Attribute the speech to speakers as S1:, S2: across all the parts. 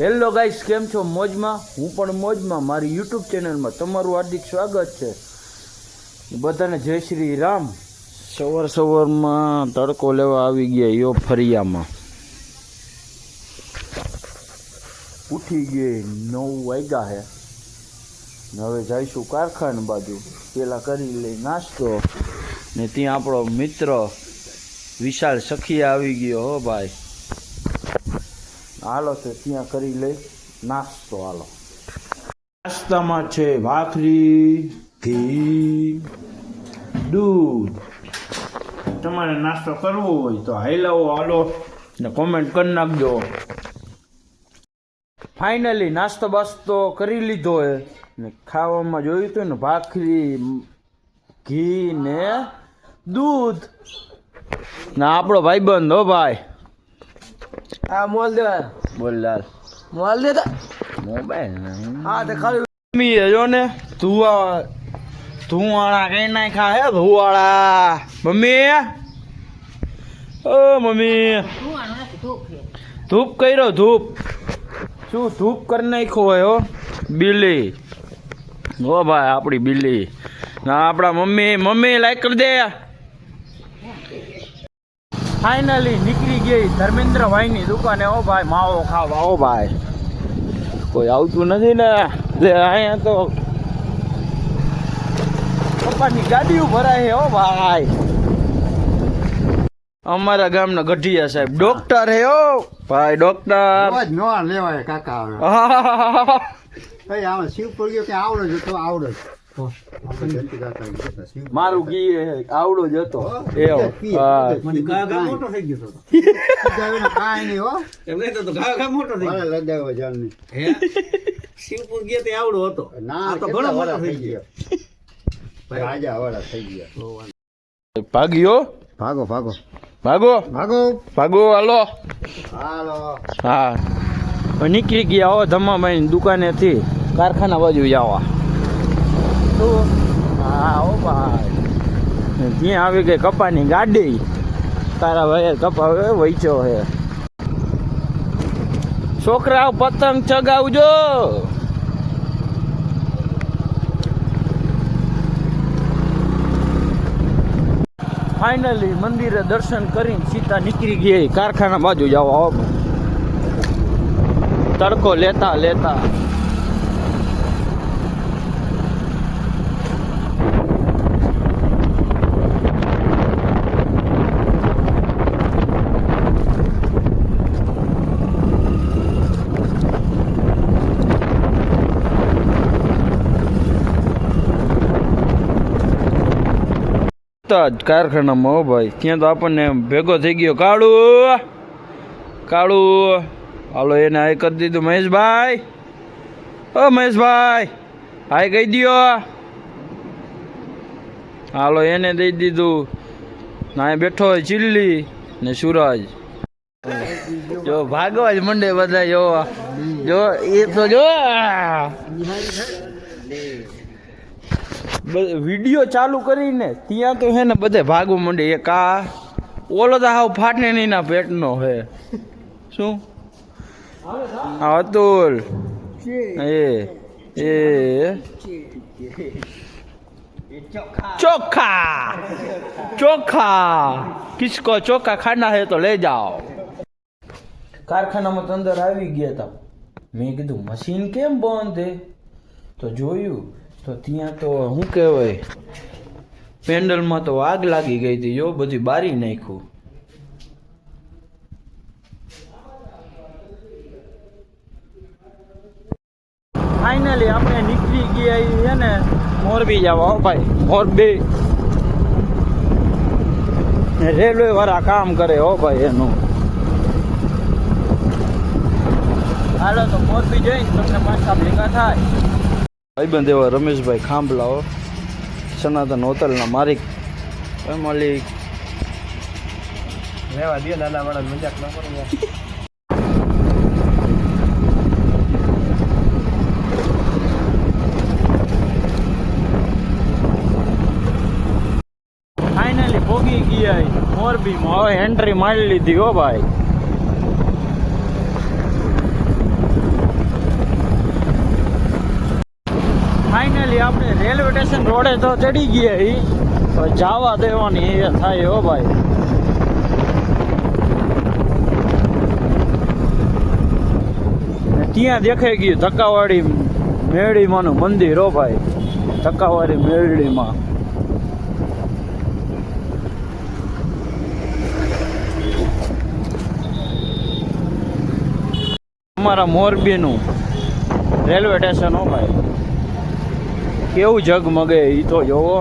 S1: Hello guys, કેમ છો? મોજમાં? હું પણ મોજમાં. મારી યુટ્યુબ ચેનલમાં તમારું હાર્દિક સ્વાગત છે. બધાને જય શ્રી રામ. સવાર સવારમાં તડકો લેવા આવી ગયા, યો ફરિયામાં. ઉઠી ગઈ નવ વાગ્યા હે. હવે જઈશું કારખાના બાજુ. પેલા કરી લઈ નાસ્તો. ને ત્યાં આપણો મિત્ર વિશાલ સખી આવી ગયો, હો ભાઈ. હાલો તો ત્યાં કરી લઈ નાસ્તો હાલો. નાસ્તામાં છે ભાખરી ઘી દૂધ. તમારે નાસ્તો કરવો હોય તો હાઈલાવો હાલો. ને કોમેન્ટ કરી નાખજો. ફાઇનલી નાસ્તો બાસ્તો કરી લીધો હે ને ખાવામાં જોયું હતું ને, ભાખરી, ઘી ને દૂધ. ના આપણો ભાઈબંધ હો ભાઈ.
S2: હા મોલ દેવા
S1: બોલ લાલ.
S2: મોલ દેતા
S1: મોબાઈલ
S2: હા તે ખાલી
S1: મમ્મી એ જો ને ધુવા ધુવાળા કઈ નાખ્યા હે? ધુવાળા મમ્મી? ઓ મમ્મી. ધૂપ કર્યો ધૂપ. શું ધૂપ કરી નાખ્યો હોય હો? બિલ્લી ઓ ભાઈ આપણી બિલ્લી ના આપણા મમ્મી મમ્મી લાઈક કરી દે. ફાઇનલી નીકળી ગઈ ધર્મેન્દ્ર ભાઈની દુકાને. ઓ ભાઈ માવો ખાવા ઓ ભાઈ. કોઈ આવતું નથી ને. અહીંયા તો પપ્પાની ગાડીઓ ભરાય છે ઓ ભાઈ. અમારા ગામના ગઢિયા સાહેબ ડોક્ટર હે ઓ ભાઈ ડોક્ટર.
S3: લેવાય કાકા આવે કઈ આવે શિવ પડ્યો કે આવડે જ તો આવડે જ
S1: મારું ઘી આવડો જ હતો. એવો.
S3: પીએ,
S1: હા.
S3: મને કાંઈ
S2: મોટો થઈ ગયો તો
S3: લજાવીને હો.
S2: એમ નહીં તો ઘા ઘા મોટો થઈ
S3: ભલે લજાવ્યો જાણ
S2: હે? શિવપુર ગયા તે આવડો હતો.
S3: ના
S2: તો ઘણો મોટો થઈ
S3: થઈ
S2: ગયો.
S3: રાજા વડા થઈ ગયા.
S1: ભાગ્યો?
S3: ભાગો ભાગો.
S1: ભાગો?
S3: ભાગો.
S1: ભાગો હાલો.
S3: હાલો.
S1: હા. નીકળી ગયા હો ધમાભાઈ દુકાનેથી. કારખાના બાજુ જવા. ભાઈ. ત્યાં આવી ગઈ કપાની ગાડી, તારા ભાઈ કપા વૈચો હે. છોકરાઓ પતંગ ચગાવજો. ફાઇનલી મંદિરે દર્શન કરીને સીતા નીકળી ગઈ. કારખાના બાજુ જવા તડકો લેતા લેતા. કારખાનામાં હો ભાઈ. ત્યાં તો આપણને ભેગો થઈ ગયો. કાળુ કાળુ. હાલો એને હાય કરી દીધું મહેશભાઈ. ઓ મહેશભાઈ, હાય કહી દ્યો. હાલો એને દઈ દીધું. ના બેઠો હોય ચિલ્લી ને સુરજ. જો ભાગવા જ મંડે બધા, જો. જો, એ તો જો. વીડિયો ચાલુ કરીને ત્યાં તો હે ને બધે ભાગવું માંડે. એક આ ઓલો તો હાવ ફાટે નહીં ના પેટનો હે. શું? અતુલ. એ એ. ચોખા. ચોખા. કિસકો ચોખા ખાના હે તો લઈ જાઓ. કારખાનામાં તો અંદર આવી ગયા હતા મેં કીધું મશીન કેમ બંધ હે? તો જોયું તો ત્યાં તો શું કહેવાય? પેન્ડલમાં તો આગ લાગી ગઈ હતી, જો બધી બારી નાખ્યું ફાઇનલી આપણે નીકળી ગયા છે ને, મોરબી જવા ભાઈ, મોરબી. રેલવે વાળા કામ કરે હો ભાઈ એનું. હાલો તો મોરબી જઈને તમને પાછા ભેગા થાય. ભાઈબંધ એવા રમેશભાઈ ખાંભલાઓ સનાતન હોટલના માલિક. એ માલિક.
S2: લેવા દે નાના વાળા મજાક ન કરો
S1: ફાઇનલી ભોગી ગયા મોરબીમાં. હવે એન્ટ્રી મારી લીધી હો ભાઈ. રેલવે સ્ટેશન રોડે તો ચડી ગયા ઈ. હવે જવા દેવાની એ થાય હો ભાઈ. ત્યાં દેખાઈ ગયું ધક્કાવાળી મેળીમાંનું મંદિર હો ભાઈ. ધક્કાવાળી મેળીમાં. અમારા મોરબીનું રેલવે સ્ટેશન હો ભાઈ. કેવું ઝગમગે એ તો જોવો.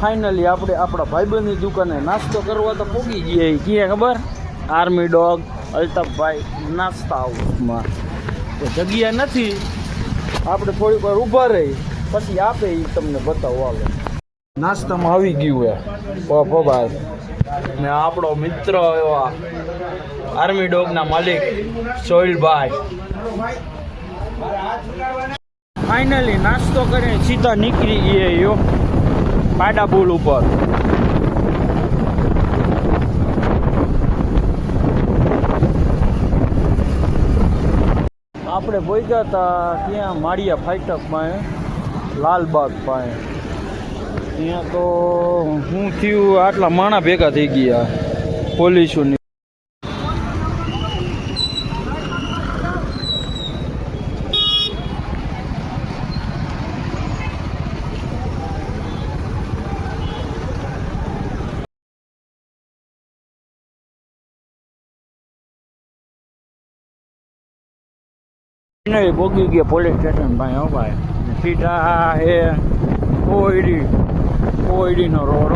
S1: ફાઇનલી આપણે આપણા ભાઈબંધની દુકાને નાસ્તો કરવા તો પૂગી જઈએ ક્યાં ખબર? આર્મી ડોગ અલ્તાફભાઈ, નાસ્તા હાઉસમાં. તો જગ્યા નથી. આપણે થોડીક વાર ઊભા રહી. પછી આપે એ તમને બતાવો આવે નાસ્તામાં આવી ગયું હે. પપ ભાઈ ને આપણો મિત્ર એવા આર્મી ડોગના માલિક સોહિલભાઈ ફાઇનલી નાસ્તો કરીને સીધા નીકળી ગયે યો. પાડા પુલ ઉપર. આપણે પહોંચ્યા હતા ત્યાં માળિયા ફાઈટક લાલબાગ પાસે. ત્યાં તો હું થયું, આટલા માણા ભેગા થઈ ગયા, પોલીસોની. નહીં ભોગી ગયા પોલીસ સ્ટેશન ભાઈ હો ભાઈ સીધા હે કોયડી કોયડીનો રોડ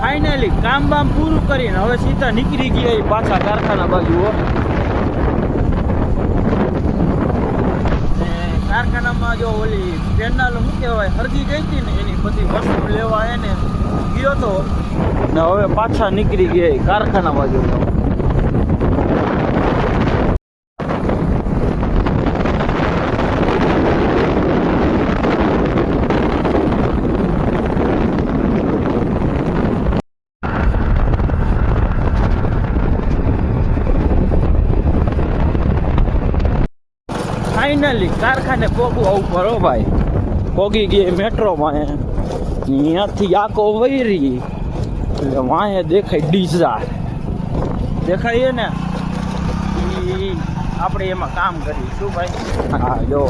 S1: ફાઇનલી કામ બામ પૂરું કરીને હવે સીધા નીકળી ગયા એ પાછા કારખાના બાજુ હો ને કારખાનામાં જો ઓલી પેનલ શું કહેવાય હરગી ગઈ હતી ને એની બધી વસ્તુ લેવા એને ગયો તો ને હવે પાછા નીકળી ગયા એ કારખાના ફાઇનલી કારખાને ઉપર હો ભાઈ. પોગી ગઈ મેટ્રોમાં અહીંયાથી આકો વૈરી. એટલે વાંહે દેખાય ડીઝા. દેખાય ને આપણે એમાં કામ કરીશું ભાઈ. હા, જો.